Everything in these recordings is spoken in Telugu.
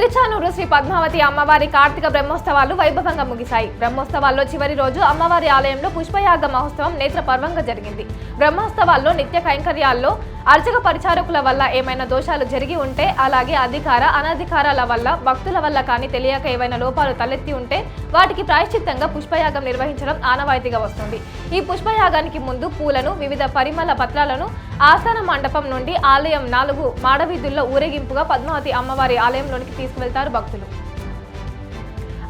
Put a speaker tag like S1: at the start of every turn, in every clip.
S1: ఎర్రిచానూరు శ్రీ పద్మావతి అమ్మవారి కార్తీక బ్రహ్మోత్సవాలు వైభవంగా ముగిశాయి. బ్రహ్మోత్సవాల్లో చివరి రోజు అమ్మవారి ఆలయంలో పుష్పయాగ మహోత్సవం నేత్రపర్వంగా జరిగింది. బ్రహ్మోత్సవాల్లో నిత్య కైంకర్యాల్లో అర్చక పరిచారకుల వల్ల ఏమైనా దోషాలు జరిగి ఉంటే అలాగే అధికార అనధికారాల వల్ల భక్తుల వల్ల కానీ తెలియక ఏవైనా లోపాలు తలెత్తి ఉంటే వాటికి ప్రాయశ్చిత్తంగా పుష్పయాగం నిర్వహించడం ఆనవాయితీగా వస్తుంది. ఈ పుష్పయాగానికి ముందు పూలను వివిధ పరిమళ పత్రాలను ఆస్థాన మండపం నుండి ఆలయం నాలుగు మాడవీధుల్లో ఊరేగింపుగా పద్మావతి అమ్మవారి ఆలయంలోనికి తీసుకువెళ్తారు భక్తులు.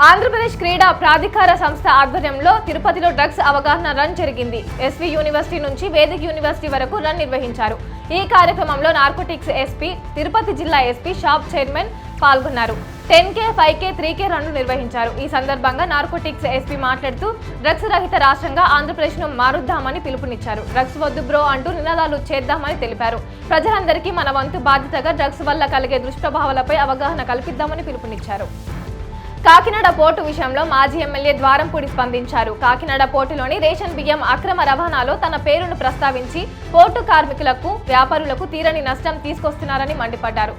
S1: ఆంధ్రప్రదేశ్ క్రీడా ప్రాధికార సంస్థ ఆధ్వర్యంలో తిరుపతిలో డ్రగ్స్ అవగాహన రన్ జరిగింది. ఎస్వి యూనివర్సిటీ నుంచి వేదిక యూనివర్సిటీ వరకు రన్ నిర్వహించారు. ఈ కార్యక్రమంలో నార్కోటిక్స్ ఎస్పీ తిరుపతి జిల్లా ఎస్పీ షాప్ చైర్మన్ పాల్గొన్నారు. Ten K five K three K రన్లు నిర్వహించారు. ఈ సందర్భంగా నార్కోటిక్స్ ఎస్పీ మాట్లాడుతూ డ్రగ్స్ రహిత రాష్ట్రంగా ఆంధ్రప్రదేశ్ను మారుద్దామని పిలుపునిచ్చారు. డ్రగ్స్ వద్దు బ్రో అంటూ నినాదాలు చేద్దామని తెలిపారు. ప్రజలందరికీ మన వంతు బాధ్యతగా డ్రగ్స్ వల్ల కలిగే దుష్ప్రభావాలపై అవగాహన కల్పిద్దామని పిలుపునిచ్చారు. కాకినాడ పోర్టు విషయంలో మాజీ ఎమ్మెల్యే ద్వారంపూడి స్పందించారు. కాకినాడ పోర్టులోని రేషన్ బియ్యం అక్రమ రవాణాలో తన పేరును ప్రస్తావించి పోర్టు కార్మికులకు వ్యాపారులకు తీరని నష్టం తీసుకొస్తున్నారని మండిపడ్డారు.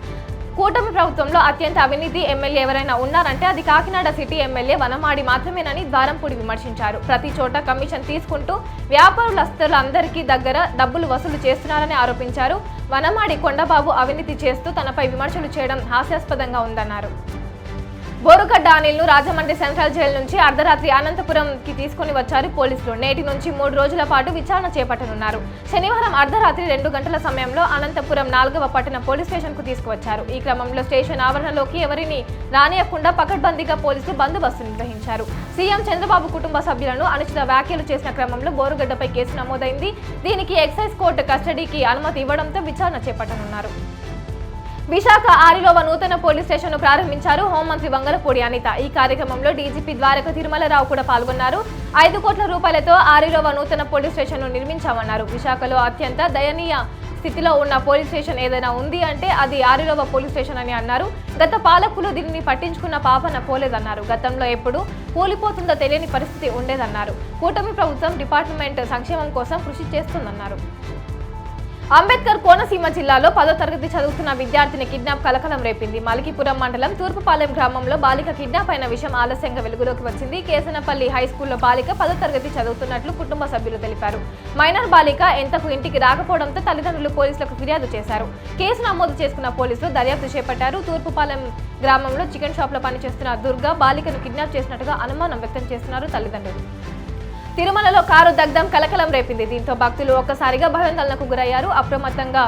S1: కూటమి ప్రభుత్వంలో అత్యంత అవినీతి ఎమ్మెల్యే ఎవరైనా ఉన్నారంటే అది కాకినాడ సిటీ ఎమ్మెల్యే వనమాడి మాత్రమేనని ద్వారంపూడి విమర్శించారు. ప్రతి చోట కమిషన్ తీసుకుంటూ వ్యాపారులస్తులందరికీ దగ్గర డబ్బులు వసూలు చేస్తున్నారని ఆరోపించారు. వనమాడి కొండబాబు అవినీతి చేస్తూ తనపై విమర్శలు చేయడం హాస్యాస్పదంగా ఉందన్నారు. బోరుగడ్డ అనిల్ను రాజమండ్రి సెంట్రల్ జైలు నుంచి అర్ధరాత్రి అనంతపురంకి తీసుకుని వచ్చారు పోలీసులు. నేటి నుంచి మూడు రోజుల పాటు విచారణ చేపట్టనున్నారు. శనివారం అర్ధరాత్రి రెండు గంటల సమయంలో అనంతపురం నాలుగవ పట్టణ పోలీస్ స్టేషన్కు తీసుకువచ్చారు ఈ క్రమంలో స్టేషన్ ఆవరణలోకి ఎవరిని రానియకుండా పకడ్బందీగా పోలీసులు బందోబస్తు నిర్వహించారు. సీఎం చంద్రబాబు కుటుంబ సభ్యులను అనుచిత వ్యాఖ్యలు చేసిన క్రమంలో బోరుగడ్డపై కేసు నమోదైంది. దీనికి ఎక్సైజ్ కోర్టు కస్టడీకి అనుమతి ఇవ్వడంతో విచారణ చేపట్టనున్నారు. విశాఖ ఆరిలోవ నూతన పోలీస్ స్టేషన్ ప్రారంభించారు హోంమంత్రి వంగలపూడి అనిత. ఈ కార్యక్రమంలో డీజీపీ ద్వారక తిరుమలరావు కూడా పాల్గొన్నారు. ఐదు కోట్ల రూపాయలతో ఆరిలోవ నూతన పోలీస్ స్టేషన్ నిర్మించామన్నారు. విశాఖలో అత్యంత దయనీయ స్థితిలో ఉన్న పోలీస్ స్టేషన్ ఏదైనా ఉంది అంటే అది ఆరిలోవ పోలీస్ స్టేషన్ అని అన్నారు. గత పాలకులు దీనిని పట్టించుకున్న పాపన పోలేదన్నారు. గతంలో ఎప్పుడు కూలిపోతుందో తెలియని పరిస్థితి ఉండేదన్నారు. కూటమి ప్రభుత్వం డిపార్ట్మెంట్ సంక్షేమం కోసం కృషి చేస్తుందన్నారు. అంబేద్కర్ కోనసీమ జిల్లాలో పదో తరగతి చదువుతున్న విద్యార్థిని కిడ్నాప్ కలకలం రేపింది. మలికిపురం మండలం తూర్పుపాలెం గ్రామంలో బాలిక కిడ్నాప్ అయిన విషయం ఆలస్యంగా వెలుగులోకి వచ్చింది. కేసనపల్లి హై స్కూల్లో బాలిక పదో తరగతి చదువుతున్నట్లు కుటుంబ సభ్యులు తెలిపారు. మైనర్ బాలిక ఎంతకు ఇంటికి రాకపోవడంతో తల్లిదండ్రులు పోలీసులకు ఫిర్యాదు చేశారు. కేసు నమోదు చేసుకున్న పోలీసులు దర్యాప్తు చేపట్టారు. తూర్పుపాలెం గ్రామంలో చికెన్ షాప్లో పనిచేస్తున్న దుర్గా బాలికను కిడ్నాప్ చేసినట్టుగా అనుమానం వ్యక్తం చేస్తున్నారు తల్లిదండ్రులు. తిరుమలలో కారు దగ్ధం కలకలం రేపింది. దీంతో భక్తులు ఒక్కసారిగా భయాందోళనకు గురయ్యారు. అప్రమత్తంగా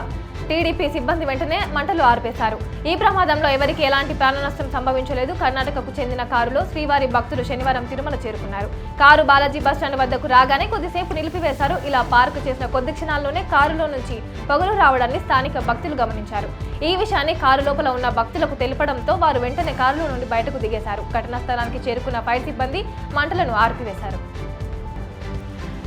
S1: టీడీపీ సిబ్బంది వెంటనే మంటలు ఆర్పేశారు. ఈ ప్రమాదంలో ఎవరికి ఎలాంటి ప్రాణ నష్టం సంభవించలేదు. కర్ణాటకకు చెందిన కారులో శ్రీవారి భక్తులు శనివారం తిరుమల చేరుకున్నారు. కారు బాలాజీ బస్టాండ్ వద్దకు రాగానే కొద్దిసేపు నిలిపివేశారు. ఇలా పార్కు చేసిన కొద్ది క్షణాల్లోనే కారులో నుంచి పొగలు రావడాన్ని స్థానిక భక్తులు గమనించారు. ఈ విషయాన్ని కారు లోపల ఉన్న భక్తులకు తెలపడంతో వారు వెంటనే కారులో నుండి బయటకు దిగేశారు. ఘటనా స్థలానికి చేరుకున్న ఫైర్ సిబ్బంది మంటలను ఆర్పివేశారు.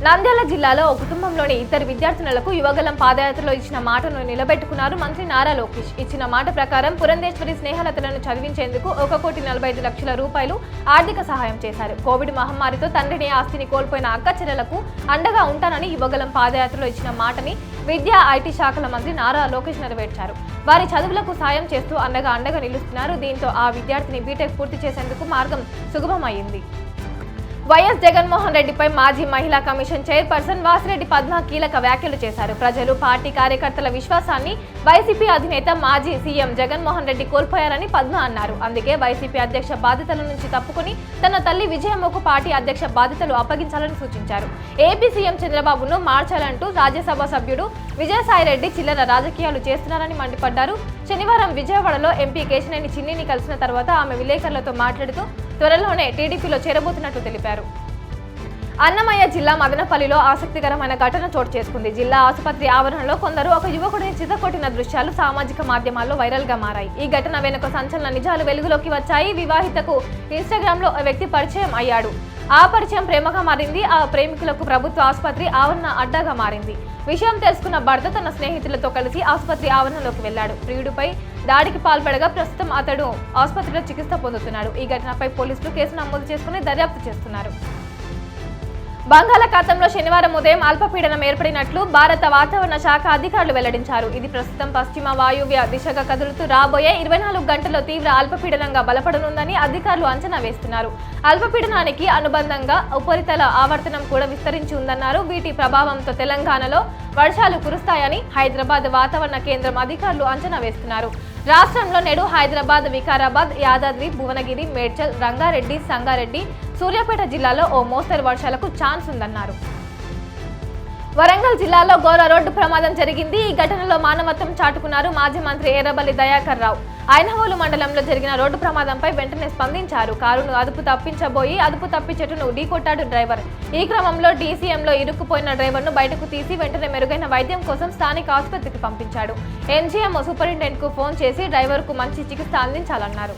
S1: నంద్యాల జిల్లాలో ఒక కుటుంబంలోని ఇద్దరు విద్యార్థినులకు యువగలం పాదయాత్రలో ఇచ్చిన మాటను నిలబెట్టుకున్నారు మంత్రి నారా లోకేష్. ఇచ్చిన మాట ప్రకారం పురంధేశ్వరి స్నేహలతలను చదివించేందుకు ఒక కోటి నలభై ఐదు లక్షల రూపాయలు ఆర్థిక సహాయం చేశారు. కోవిడ్ మహమ్మారితో తండ్రిని ఆస్తిని కోల్పోయిన అక్క చెల్లెలకు అండగా ఉంటానని యువగలం పాదయాత్రలో ఇచ్చిన మాటని విద్యా ఐటీ శాఖల మంత్రి నారా లోకేష్ నెరవేర్చారు. వారి చదువులకు సాయం చేస్తూ అండగా అండగా నిలుస్తున్నారు. దీంతో ఆ విద్యార్థిని బీటెక్ పూర్తి చేసేందుకు మార్గం సుగమమైంది. వైఎస్ జగన్మోహన్ రెడ్డిపై మాజీ మహిళా కమిషన్ చైర్పర్సన్ వాసిరెడ్డి పద్మ కీలక వ్యాఖ్యలు చేశారు. ప్రజలు పార్టీ కార్యకర్తల విశ్వాసాన్ని వైసీపీ అధినేత మాజీ సీఎం జగన్మోహన్ రెడ్డి కోల్పోయారని పద్మ అన్నారు. అందుకే వైసీపీ అధ్యక్ష బాధ్యతల నుంచి తప్పుకుని తన తల్లి విజయమ్మకు పార్టీ అధ్యక్ష బాధ్యతలు అప్పగించాలని సూచించారు. ఏపీ సీఎం చంద్రబాబును మార్చాలంటూ రాజ్యసభ సభ్యుడు విజయసాయిరెడ్డి చిల్లర రాజకీయాలు చేస్తున్నారని మండిపడ్డారు. శనివారం విజయవాడలో ఎంపీ కేశినేని చిన్నిని కలిసిన తర్వాత ఆమె విలేకరులతో మాట్లాడుతూ త్వరలోనే టీడీపీలో చేరబోతున్నట్లు తెలిపారు. అన్నమయ్య జిల్లా మదనపల్లిలో ఆసక్తికరమైన ఘటన చోటు చేసుకుంది. జిల్లా ఆసుపత్రి ఆవరణలో కొందరు ఒక యువకుడిని చితకొట్టిన దృశ్యాలు సామాజిక మాధ్యమాల్లో వైరల్గా మారాయి. ఈ ఘటన వెనుక సంచలన నిజాలు వెలుగులోకి వచ్చాయి. వివాహితకు ఇన్స్టాగ్రామ్లో వ్యక్తి పరిచయం అయ్యాడు. ఆ పరిచయం ప్రేమగా మారింది. ఆ ప్రేమికులకు ప్రభుత్వ ఆసుపత్రి ఆవరణ అడ్డాగా మారింది. విషయం తెలుసుకున్న భర్త తన స్నేహితులతో కలిసి ఆసుపత్రి ఆవరణలోకి వెళ్ళాడు ప్రియుడిపై దాడికి పాల్పడగా ప్రస్తుతం అతడు ఆసుపత్రిలో చికిత్స పొందుతున్నాడు. ఈ ఘటనపై పోలీసులు కేసు నమోదు చేసుకుని దర్యాప్తు చేస్తున్నారు. బంగాళాఖాతంలో శనివారం ఉదయం అల్పపీడనం ఏర్పడినట్లు భారత వాతావరణ శాఖ అధికారులు వెల్లడించారు. ఇది ప్రస్తుతం పశ్చిమ వాయువ్య దిశగా కదులుతూ రాబోయే ఇరవై నాలుగు గంటల్లో తీవ్ర అల్పపీడనంగా బలపడనుందని అధికారులు అంచనా వేస్తున్నారు. అల్పపీడనానికి అనుబంధంగా ఉపరితల ఆవర్తనం కూడా విస్తరించి ఉందన్నారు. వీటి ప్రభావంతో తెలంగాణలో వర్షాలు కురుస్తాయని హైదరాబాద్ వాతావరణ కేంద్రం అధికారులు అంచనా వేస్తున్నారు. రాష్ట్రంలో నేడు హైదరాబాద్ వికారాబాద్ యాదాద్రి భువనగిరి మేడ్చల్ రంగారెడ్డి సంగారెడ్డి సూర్యాపేట జిల్లాలో ఓ మోస్తరు వర్షాలకు ఛాన్స్ ఉందన్నారు. వరంగల్ జిల్లాలో ఘోర రోడ్డు ప్రమాదం జరిగింది. ఈ ఘటనలో మానవత్వం చాటుకున్నారు మాజీ మంత్రి ఎర్రబల్లి దయాకర్ రావు. ఐనవోలు మండలంలో జరిగిన రోడ్డు ప్రమాదంపై వెంటనే స్పందించారు. కారును అదుపు తప్పించబోయి అదుపు తప్పి చెట్టును ఢీకొట్టాడు డ్రైవర్. ఈ క్రమంలో డీసీఎంలో ఇరుక్కుపోయిన డ్రైవర్ను బయటకు తీసి వెంటనే మెరుగైన వైద్యం కోసం స్థానిక ఆసుపత్రికి పంపించాడు. ఎన్జీఎం సూపరింటెండెంట్కు ఫోన్ చేసి డ్రైవర్కు మంచి చికిత్స అందించాలన్నారు.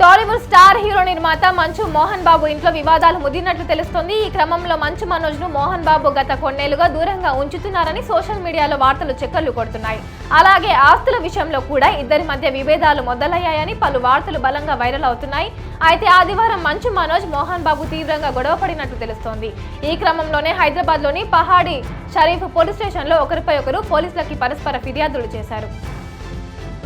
S1: టాలీవుడ్ స్టార్ హీరో నిర్మాత మంచు మోహన్ బాబు ఇంట్లో వివాదాలు ముదిరినట్లు తెలుస్తోంది. ఈ క్రమంలో మంచు మనోజ్ను మోహన్ బాబు గత కొన్నేళ్ళుగా దూరంగా ఉంచుతున్నారని సోషల్ మీడియాలో వార్తలు చెక్కర్లు కొడుతున్నాయి. అలాగే ఆస్తుల విషయంలో కూడా ఇద్దరి మధ్య విభేదాలు మొదలయ్యాయని పలు వార్తలు బలంగా వైరల్ అవుతున్నాయి. అయితే ఆదివారం మంచు మనోజ్ మోహన్ బాబు తీవ్రంగా గొడవపడినట్లు తెలుస్తోంది. ఈ క్రమంలోనే హైదరాబాద్లోని పహాడి షరీఫ్ పోలీస్ స్టేషన్లో ఒకరిపై ఒకరు పోలీసులకి పరస్పర ఫిర్యాదులు చేశారు.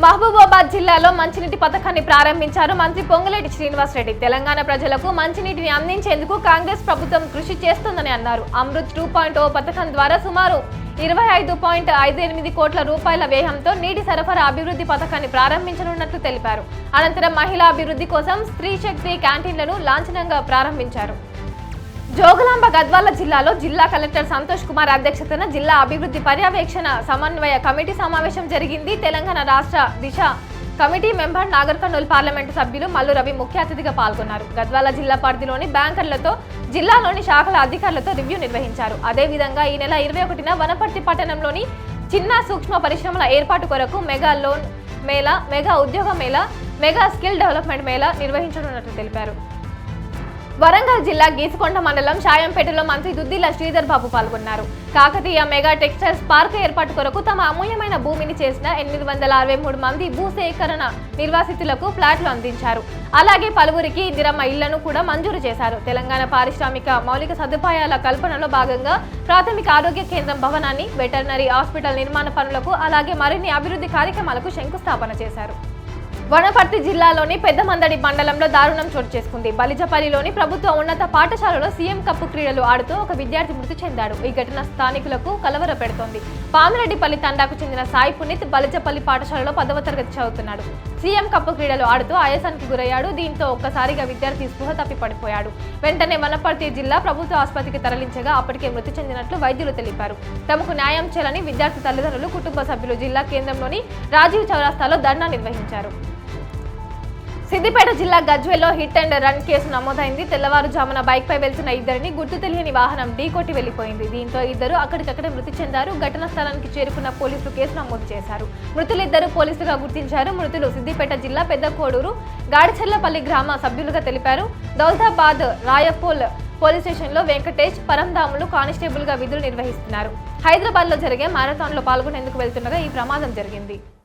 S1: మహబూబాబాద్ జిల్లాలో మంచినీటి పథకాన్ని ప్రారంభించారు మంత్రి పొంగులేటి శ్రీనివాసరెడ్డి. తెలంగాణ ప్రజలకు మంచినీటిని అందించేందుకు కాంగ్రెస్ ప్రభుత్వం కృషి చేస్తుందని అన్నారు. అమృత్ టూ పాయింట్ ఓ పథకం ద్వారా సుమారు ఇరవై ఐదు పాయింట్ ఐదు ఎనిమిది కోట్ల రూపాయల వ్యయంతో నీటి సరఫరా అభివృద్ధి పథకాన్ని ప్రారంభించనున్నట్లు తెలిపారు. అనంతరం మహిళా అభివృద్ధి కోసం స్త్రీ శక్తి క్యాంటీన్లను లాంఛనంగా ప్రారంభించారు. జోగులాంబ గద్వాల జిల్లాలో జిల్లా కలెక్టర్ సంతోష్ కుమార్ అధ్యక్షతన జిల్లా అభివృద్ధి పర్యవేక్షణ సమన్వయ కమిటీ సమావేశం జరిగింది. తెలంగాణ రాష్ట్ర Disha committee member Nagarkurnool parliament సభ్యులు మల్లు రవి ముఖ్య అతిథిగా పాల్గొన్నారు. గద్వాల జిల్లా పరిధిలోని బ్యాంకర్లతో జిల్లాలోని శాఖల అధికారులతో రివ్యూ నిర్వహించారు. అదేవిధంగా ఈ నెల ఇరవై ఒకటిన వనపర్తి పట్టణంలోని చిన్న సూక్ష్మ పరిశ్రమల ఏర్పాటు కొరకు మెగా లోన్ మేళా మెగా ఉద్యోగ mela mega skill development mela నిర్వహించనున్నట్లు తెలిపారు. వరంగల్ జిల్లా గీసుకొండ మండలం షాయంపేటలో మంత్రి దుద్దిల శ్రీధర్ బాబు పాల్గొన్నారు. కాకతీయ మెగా టెక్స్టైల్స్ పార్క్ ఏర్పాటు కొరకు తమ అమూల్యమైన భూమిని చేసిన ఎనిమిది వందల అరవై మూడు మంది భూసేకరణ నిర్వాసితులకు ఫ్లాట్లు అందించారు. అలాగే పలువురికి ఇందిరమ్మ ఇళ్ళను కూడా మంజూరు చేశారు. తెలంగాణ పారిశ్రామిక మౌలిక సదుపాయాల కల్పనలో భాగంగా ప్రాథమిక ఆరోగ్య కేంద్రం భవనాన్ని వెటర్నరీ హాస్పిటల్ నిర్మాణ పనులకు అలాగే మరిన్ని అభివృద్ధి కార్యక్రమాలకు శంకుస్థాపన చేశారు. వనపర్తి జిల్లాలోని పెద్దమందడి మండలంలో దారుణం చోటు చేసుకుంది. బలిజపల్లిలోని ప్రభుత్వ ఉన్నత పాఠశాలలో సీఎం కప్పు క్రీడలు ఆడుతూ ఒక విద్యార్థి మృతి చెందాడు. ఈ ఘటన స్థానికులకు కలవర పెడుతోంది. పామిరెడ్డిపల్లి తండాకు చెందిన సాయి పునీత్ బలిజపల్లి పాఠశాలలో పదవ తరగతి చదువుతున్నాడు. సీఎం కప్పు క్రీడలు ఆడుతూ ఆయాసానికి గురయ్యాడు. దీంతో ఒక్కసారిగా విద్యార్థి స్పృహ తప్పి పడిపోయాడు వెంటనే వనపర్తి జిల్లా ప్రభుత్వ ఆసుపత్రికి తరలించగా అప్పటికే మృతి చెందినట్లు వైద్యులు తెలిపారు. తమకు న్యాయం చేయాలని విద్యార్థి తల్లిదండ్రులు కుటుంబ సభ్యులు జిల్లా కేంద్రంలోని రాజీవ్ చౌరాస్తాలో ధర్నా నిర్వహించారు. సిద్దిపేట జిల్లా గజ్వేల్లో హిట్ అండ్ రన్ కేసు నమోదైంది. తెల్లవారుజామున బైక్పై వెళ్తున్న ఇద్దరిని గుర్తు తెలియని వాహనం ఢీకొట్టి వెళ్ళిపోయింది దీంతో ఇద్దరు అక్కడికక్కడే మృతి చెందారు. ఘటనా స్థలానికి చేరుకున్న పోలీసులు కేసు నమోదు చేశారు. మృతులిద్దరు పోలీసులుగా గుర్తించారు. మృతులు సిద్దిపేట జిల్లా పెద్దకోడూరు గాడిచెల్లపల్లి గ్రామ సభ్యులుగా తెలిపారు. దౌలతాబాద్ రాయపోల్ పోలీస్ స్టేషన్లో వెంకటేష్ పరంధాములు కానిస్టేబుల్గా విధులు నిర్వహిస్తున్నారు. హైదరాబాద్లో జరిగే మారథాన్లో పాల్గొనేందుకు వెళ్తుండగా ఈ ప్రమాదం జరిగింది.